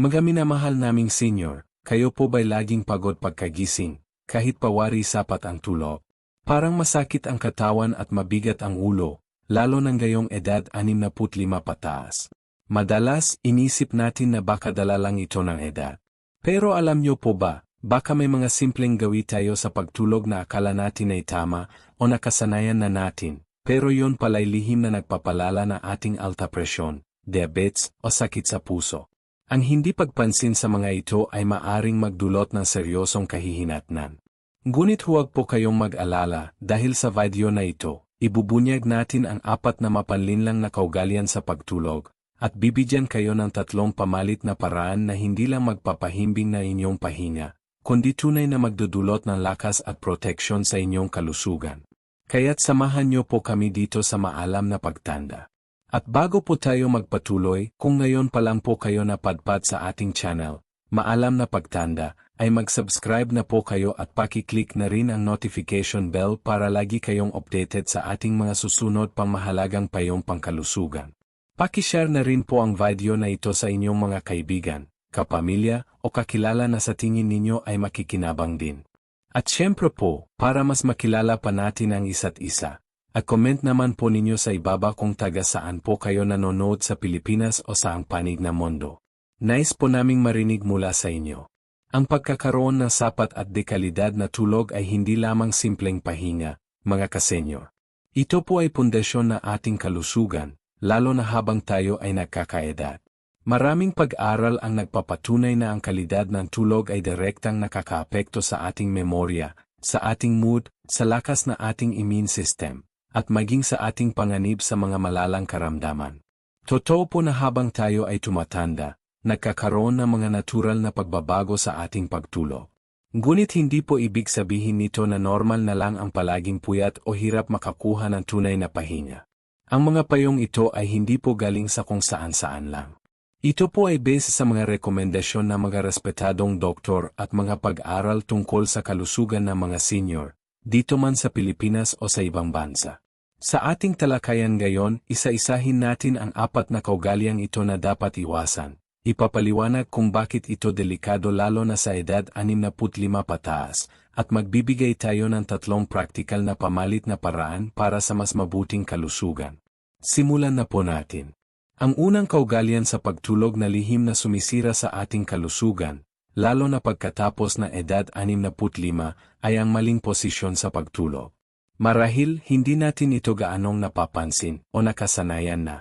Mga minamahal naming senior, kayo po ba'y laging pagod pagkagising, kahit pawari sapat ang tulog? Parang masakit ang katawan at mabigat ang ulo, lalo ng gayong edad 65 pataas. Madalas, inisip natin na baka dala lang ito ng edad. Pero alam niyo po ba, baka may mga simpleng gawi tayo sa pagtulog na akala natin ay tama o nakasanayan na natin, pero yon pala'y lihim na nagpapalala na ating alta presyon, diabetes o sakit sa puso. Ang hindi pagpansin sa mga ito ay maaring magdulot ng seryosong kahihinatnan. Ngunit huwag po kayong mag-alala dahil sa video na ito, ibubunyag natin ang apat na mapanlinlang na kaugalian sa pagtulog, at bibigyan kayo ng tatlong pamalit na paraan na hindi lang magpapahimbing na inyong pahinga, kundi tunay na magdudulot ng lakas at proteksyon sa inyong kalusugan. Kaya't samahan niyo po kami dito sa maalam na pagtanda. At bago po tayo magpatuloy, kung ngayon pa lang po kayo napadpad sa ating channel, maalam na pagtanda, ay mag-subscribe na po kayo at pakiclick na rin ang notification bell para lagi kayong updated sa ating mga susunod pang mahalagang payong pangkalusugan. Pakishare na rin po ang video na ito sa inyong mga kaibigan, kapamilya o kakilala na sa tingin ninyo ay makikinabang din. At syempre po, para mas makilala pa natin ang isa't isa, at comment naman po ninyo sa ibaba kung taga saan po kayo nanonood sa Pilipinas o sa ang panig na mundo. Nice po naming marinig mula sa inyo. Ang pagkakaroon ng sapat at dekalidad na tulog ay hindi lamang simpleng pahinga, mga kasenyor. Ito po ay pundasyon na ating kalusugan, lalo na habang tayo ay nagkakaedad. Maraming pag-aral ang nagpapatunay na ang kalidad ng tulog ay direktang nakakaapekto sa ating memorya, sa ating mood, sa lakas na ating immune system, at maging sa ating panganib sa mga malalang karamdaman. Totoo po na habang tayo ay tumatanda, nagkakaroon ng mga natural na pagbabago sa ating pagtulog. Ngunit hindi po ibig sabihin nito na normal na lang ang palaging puyat o hirap makakuha ng tunay na pahinga. Ang mga payong ito ay hindi po galing sa kung saan-saan lang. Ito po ay base sa mga rekomendasyon ng mga respetadong doktor at mga pag-aral tungkol sa kalusugan ng mga senior, dito man sa Pilipinas o sa ibang bansa. Sa ating talakayan ngayon, isa-isahin natin ang apat na kaugaliang ito na dapat iwasan. Ipapaliwanag kung bakit ito delikado lalo na sa edad 65 pataas, at magbibigay tayo ng tatlong praktikal na pamalit na paraan para sa mas mabuting kalusugan. Simulan na po natin. Ang unang kaugalian sa pagtulog na lihim na sumisira sa ating kalusugan, lalo na pagkatapos na edad 65, ay ang maling posisyon sa pagtulog. Marahil hindi natin ito gaanong napapansin o nakasanayan na.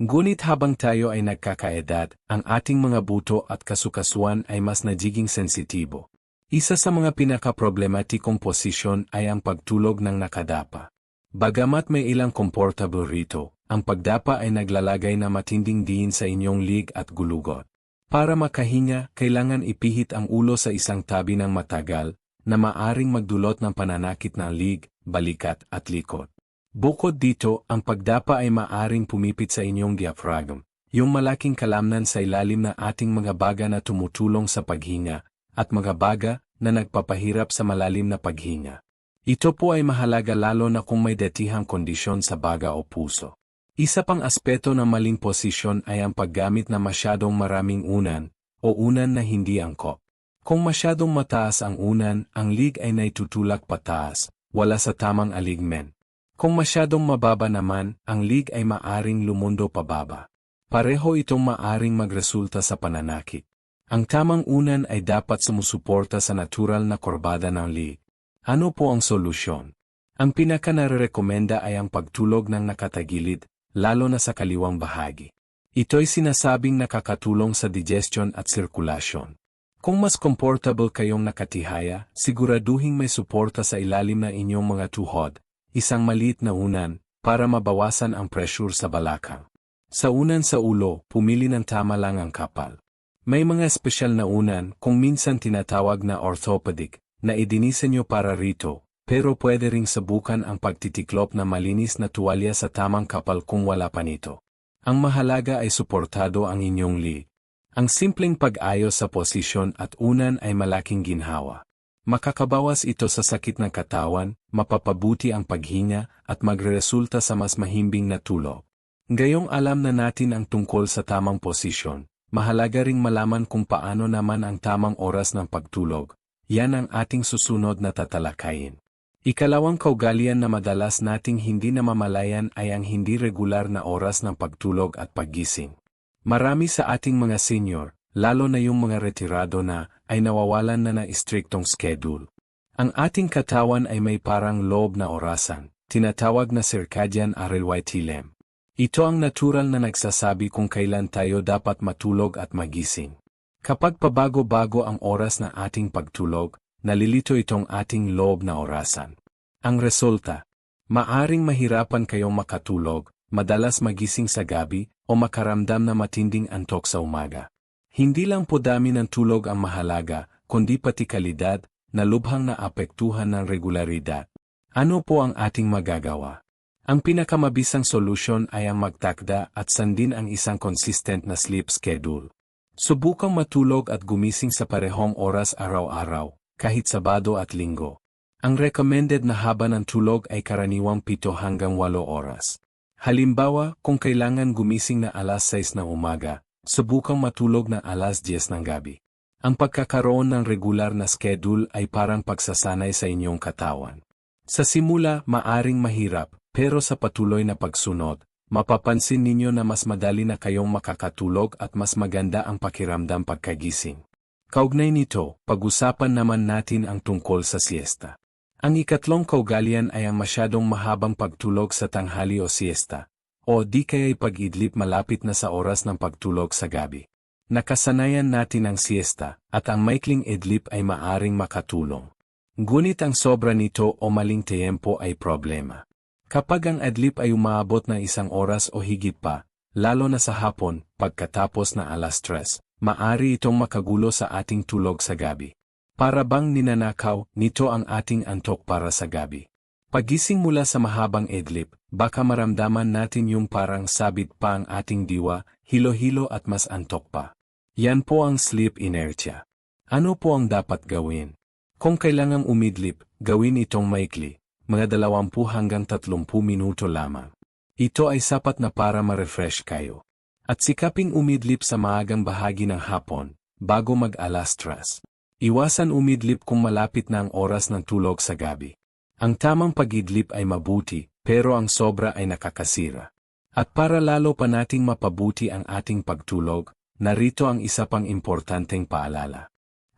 Ngunit habang tayo ay nagkakaedad, ang ating mga buto at kasukasuan ay mas nagiging sensitibo. Isa sa mga pinaka-problematikong posisyon ay ang pagtulog ng nakadapa. Bagamat may ilang comfortable rito, ang pagdapa ay naglalagay na matinding diin sa inyong lig at gulugot. Para makahinga, kailangan ipihit ang ulo sa isang tabi ng matagal, na maaring magdulot ng pananakit ng lig, balikat at likod. Bukod dito, ang pagdapa ay maaring pumipit sa inyong diaphragm, yung malaking kalamnan sa ilalim na ating mga baga na tumutulong sa paghinga, at mga baga na nagpapahirap sa malalim na paghinga. Ito po ay mahalaga lalo na kung may detihang kondisyon sa baga o puso. Isa pang aspeto ng maling posisyon ay ang paggamit na masyadong maraming unan o unan na hindi angkop. Kung masyadong mataas ang unan, ang lig ay naitutulak pataas, wala sa tamang aligmen. Kung masyadong mababa naman, ang lig ay maaring lumundo pababa. Pareho itong maaring magresulta sa pananakit. Ang tamang unan ay dapat sumusuporta sa natural na korbada ng lig. Ano po ang solusyon? Ang pinaka narerekomenda ay ang pagtulog ng nakatagilid, lalo na sa kaliwang bahagi. Ito'y sinasabing nakakatulong sa digestion at sirkulasyon. Kung mas comfortable kayong nakatihaya, siguraduhing may suporta sa ilalim ng inyong mga tuhod, isang maliit na unan, para mabawasan ang pressure sa balakang. Sa unan sa ulo, pumili ng tama lang ang kapal. May mga espesyal na unan kung minsan tinatawag na orthopedic, na idinisenyo nyo para rito, pero pwede ring sabukan ang pagtitiklop na malinis na tuwalya sa tamang kapal kung wala pa nito. Ang mahalaga ay suportado ang inyong lig. Ang simpleng pag-ayos sa posisyon at unan ay malaking ginhawa. Makakabawas ito sa sakit ng katawan, mapapabuti ang paghinga, at magresulta sa mas mahimbing na tulog. Gayong alam na natin ang tungkol sa tamang posisyon, mahalaga ring malaman kung paano naman ang tamang oras ng pagtulog. Yan ang ating susunod na tatalakayin. Ikalawang kaugalian na madalas nating hindi namamalayan ay ang hindi regular na oras ng pagtulog at paggising. Marami sa ating mga senior, lalo na yung mga retirado na, ay nawawalan na ng istriktong schedule. Ang ating katawan ay may parang loob na orasan, tinatawag na circadian rhythm. Ito ang natural na nagsasabi kung kailan tayo dapat matulog at magising. Kapag pabago-bago ang oras na ating pagtulog, nalilito itong ating loob na orasan. Ang resulta, maaring mahirapan kayong makatulog, madalas magising sa gabi, o makaramdam na matinding antok sa umaga. Hindi lang po dami ng tulog ang mahalaga, kundi pati kalidad, na lubhang naapektuhan ng regularidad. Ano po ang ating magagawa? Ang pinakamabisang solusyon ay ang magtakda at sandin ang isang consistent na sleep schedule. Subukang matulog at gumising sa parehong oras araw-araw, kahit Sabado at Linggo. Ang recommended na haba ng tulog ay karaniwang 7 hanggang 8 oras. Halimbawa, kung kailangan gumising na alas 6 ng umaga, subukang matulog na alas 10 ng gabi. Ang pagkakaroon ng regular na schedule ay parang pagsasanay sa inyong katawan. Sa simula, maaring mahirap, pero sa patuloy na pagsunod, mapapansin ninyo na mas madali na kayong makakatulog at mas maganda ang pakiramdam pagkagising. Kaugnay nito, pag-usapan naman natin ang tungkol sa siesta. Ang ikatlong kaugalian ay ang masyadong mahabang pagtulog sa tanghali o siesta, o di kaya'y pag-idlip malapit na sa oras ng pagtulog sa gabi. Nakasanayan natin ang siesta, at ang maikling idlip ay maaring makatulong. Ngunit ang sobra nito o maling tiyempo ay problema. Kapag ang adlip ay umaabot ng isang oras o higit pa, lalo na sa hapon, pagkatapos na alas tres, maari itong makagulo sa ating tulog sa gabi. Para bang ninanakaw, nito ang ating antok para sa gabi. Pagising mula sa mahabang idlip, baka maramdaman natin yung parang sabit pa ang ating diwa, hilo-hilo at mas antok pa. Yan po ang sleep inertia. Ano po ang dapat gawin? Kung kailangang umidlip, gawin itong maikli, mga 20 hanggang 30 minuto lamang. Ito ay sapat na para ma-refresh kayo. At sikaping umidlip sa maagang bahagi ng hapon, bago mag-alastras. Iwasan umidlip kung malapit na ang oras ng tulog sa gabi. Ang tamang pagidlip ay mabuti, pero ang sobra ay nakakasira. At para lalo pa nating mapabuti ang ating pagtulog, Narito ang isa pang importanteng paalala.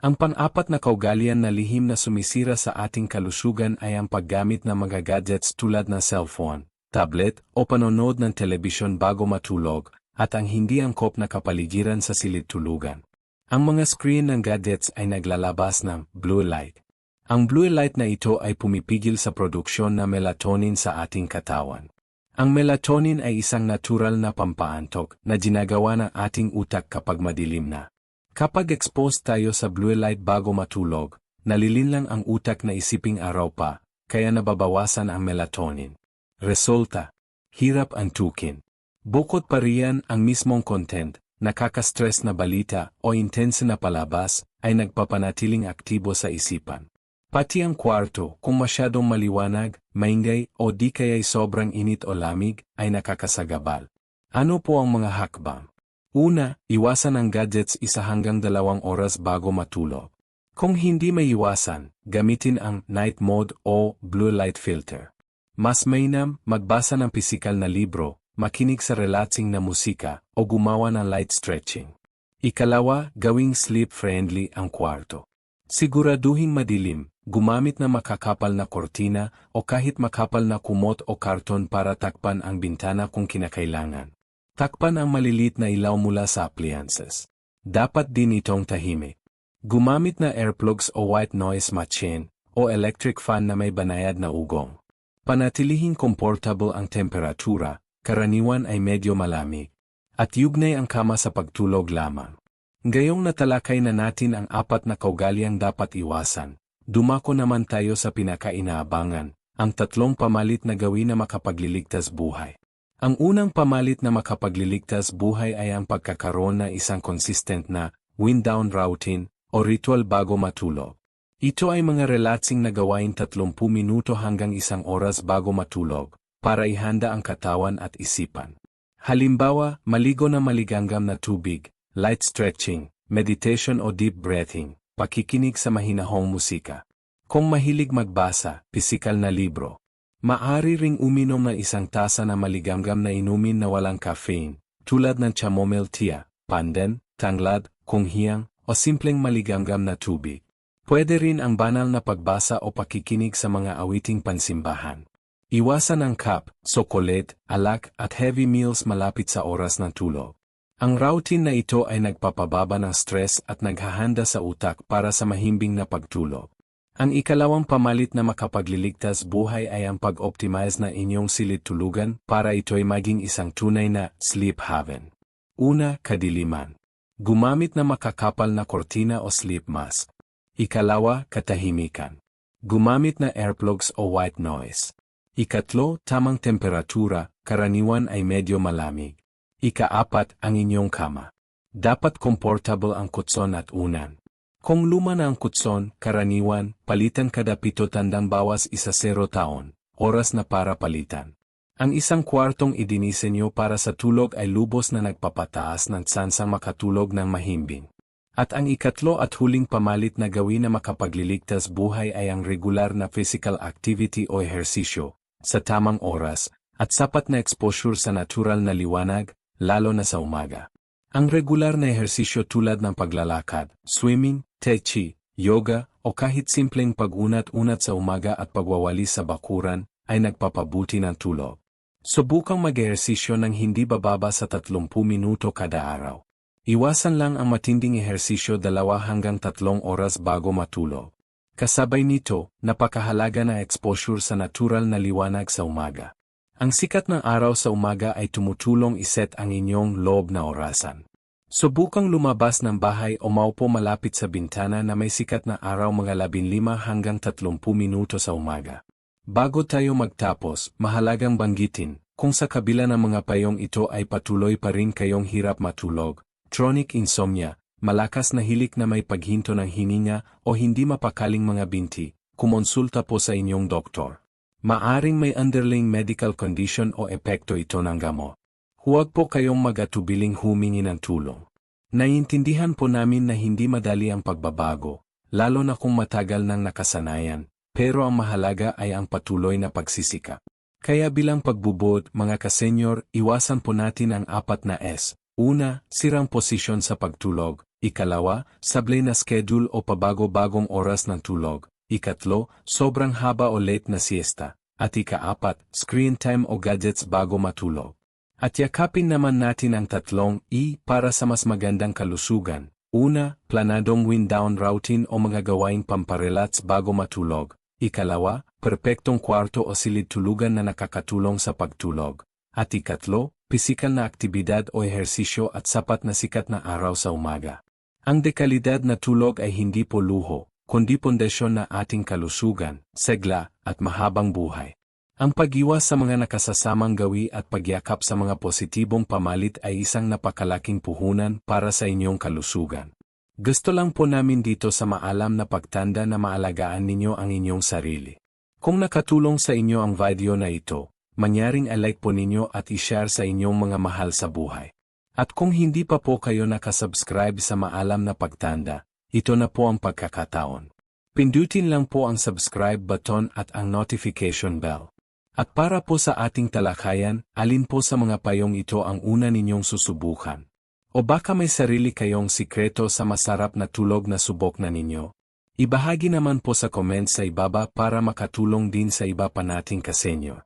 Ang pang-apat na kaugalian na lihim na sumisira sa ating kalusugan ay ang paggamit ng mga gadgets tulad ng cellphone, tablet, o panonood ng telebisyon bago matulog, at ang hindi angkop na kapaligiran sa silid-tulugan. Ang mga screen ng gadgets ay naglalabas ng blue light. Ang blue light na ito ay pumipigil sa produksyon ng melatonin sa ating katawan. Ang melatonin ay isang natural na pampaantok na ginagawa ng ating utak kapag madilim na. Kapag exposed tayo sa blue light bago matulog, nalilinlang ang utak na isiping araw pa, kaya nababawasan ang melatonin. Resulta, hirap antukin. Bukod pa riyan ang mismong content, nakaka-stress na balita o intense na palabas, ay nagpapanatiling aktibo sa isipan. Pati ang kwarto, kung masyadong maliwanag, maingay o di kaya'y sobrang init o lamig, ay nakakasagabal. Ano po ang mga hakbang? Una, iwasan ang gadgets isa hanggang dalawang oras bago matulog. Kung hindi may iwasan, gamitin ang night mode o blue light filter. Mas mainam, magbasa ng pisikal na libro, makinig sa relaxing na musika, o gumawa ng light stretching. Ikalawa, gawing sleep-friendly ang kwarto. Siguraduhin madilim, gumamit na makakapal na kortina o kahit makapal na kumot o karton para takpan ang bintana kung kinakailangan. Takpan ang malilit na ilaw mula sa appliances. Dapat din itong tahimik. Gumamit na airplugs o white noise machine o electric fan na may banayad na ugong. Panatilihing comfortable ang temperatura, karaniwan ay medyo malamig. At yugnay ang kama sa pagtulog lamang. Gayong natalakay na natin ang apat na kaugaliang dapat iwasan, dumako naman tayo sa pinakainaabangan, ang tatlong pamalit na gawin na makapagliligtas buhay. Ang unang pamalit na makapagliligtas buhay ay ang pagkakaroon na isang consistent na wind-down routine o ritual bago matulog. Ito ay mga relaxing na gawain 30 minuto hanggang isang oras bago matulog para ihanda ang katawan at isipan. Halimbawa, maligo na maliganggam na tubig, light stretching, meditation o deep breathing, pakikinig sa mahinahong musika. Kung mahilig magbasa, pisikal na libro. Maari ring uminom ng isang tasa na maligamgam na inumin na walang caffeine, tulad ng chamomile tea, pandan, tanglad, kunghiyang, o simpleng maligamgam na tubig. Pwede rin ang banal na pagbasa o pakikinig sa mga awiting pansimbahan. Iwasan ang kap, sokolet, alak at heavy meals malapit sa oras ng tulog. Ang routine na ito ay nagpapababa ng stress at naghahanda sa utak para sa mahimbing na pagtulog. Ang ikalawang pamalit na makapagliligtas buhay ay ang pag-optimize na inyong silid tulugan para ito'y maging isang tunay na sleep haven. Una, kadiliman. Gumamit na makakapal na kortina o sleep mask. Ikalawa, katahimikan. Gumamit na earplugs o white noise. Ikatlo, tamang temperatura, karaniwan ay medyo malamig. Ikaapat, ang inyong kama. Dapat komportable ang kutson at unan. Kung luma na ang kutson, karaniwan, palitan kada pito tandang bawas isa zero taon, oras na para palitan. Ang isang kwartong idinisenyo para sa tulog ay lubos na nagpapataas ng tsansang makatulog ng mahimbing. At ang ikatlo at huling pamalit na gawin na makapagliligtas buhay ay ang regular na physical activity o ehersisyo, sa tamang oras, at sapat na exposure sa natural na liwanag, lalo na sa umaga. Ang regular na ehersisyo tulad ng paglalakad, swimming, tai chi, yoga, o kahit simpleng pag-unat-unat sa umaga at pagwawali sa bakuran, ay nagpapabuti ng tulog. Subukang mag-ehersisyo ng hindi bababa sa 30 minuto kada araw. Iwasan lang ang matinding ehersisyo dalawa hanggang tatlong oras bago matulog. Kasabay nito, napakahalaga na exposure sa natural na liwanag sa umaga. Ang sikat ng araw sa umaga ay tumutulong iset ang inyong loob na orasan. Subukang lumabas ng bahay o maupo malapit sa bintana na may sikat na araw mga 15 hanggang 30 minuto sa umaga. Bago tayo magtapos, mahalagang banggitin, kung sa kabila ng mga payong ito ay patuloy pa rin kayong hirap matulog, chronic insomnia, malakas na hilik na may paghinto ng hininga o hindi mapakaling mga binti, kumonsulta po sa inyong doktor. Maaring may underlying medical condition o epekto ito ng gamot. Huwag po kayong magatubiling humingi ng tulong. Naiintindihan po namin na hindi madali ang pagbabago, lalo na kung matagal nang nakasanayan, pero ang mahalaga ay ang patuloy na pagsisikap. Kaya bilang pagbubod, mga kasenyor, iwasan po natin ang apat na S, Una, sirang posisyon sa pagtulog. Ikalawa, sablay na schedule o pabago-bagong oras ng tulog. Ikatlo, sobrang haba o late na siesta. At ikaapat, screen time o gadgets bago matulog. At yakapin naman natin ang tatlong E para sa mas magandang kalusugan. Una, planadong wind-down routine o mga gawaing pamparelats bago matulog. Ikalawa, perpektong kwarto o silid tulugan na nakakatulong sa pagtulog. At ikatlo, pisikal na aktibidad o ehersisyo at sapat na sikat na araw sa umaga. Ang dekalidad na tulog ay hindi po luho, kundi pundasyon na ating kalusugan, segla, at mahabang buhay. Ang pag-iwas sa mga nakasasamang gawi at pagyakap sa mga positibong pamalit ay isang napakalaking puhunan para sa inyong kalusugan. Gusto lang po namin dito sa maalam na pagtanda na maalagaan ninyo ang inyong sarili. Kung nakatulong sa inyo ang video na ito, mangyaring alike po ninyo at ishare sa inyong mga mahal sa buhay. At kung hindi pa po kayo nakasubscribe sa Maalam na Pagtanda, ito na po ang pagkakataon. Pindutin lang po ang subscribe button at ang notification bell. At para po sa ating talakayan, alin po sa mga payong ito ang una ninyong susubukan? O baka may sarili kayong sikreto sa masarap na tulog na subok na ninyo? Ibahagi naman po sa comment sa ibaba para makatulong din sa iba pa nating kasenyo.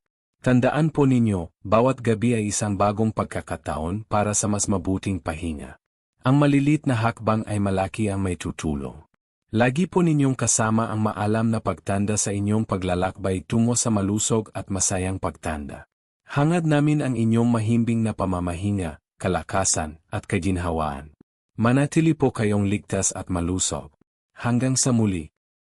Tandaan po ninyo, bawat gabi ay isang bagong pagkakataon para sa mas mabuting pahinga. Ang malilit na hakbang ay malaki ang may tutulong. Lagi po ninyong kasama ang maalam na pagtanda sa inyong paglalakbay tungo sa malusog at masayang pagtanda. Hangad namin ang inyong mahimbing na pamamahinga, kalakasan, at kaginhawaan. Manatili po kayong ligtas at malusog. Hanggang sa muli,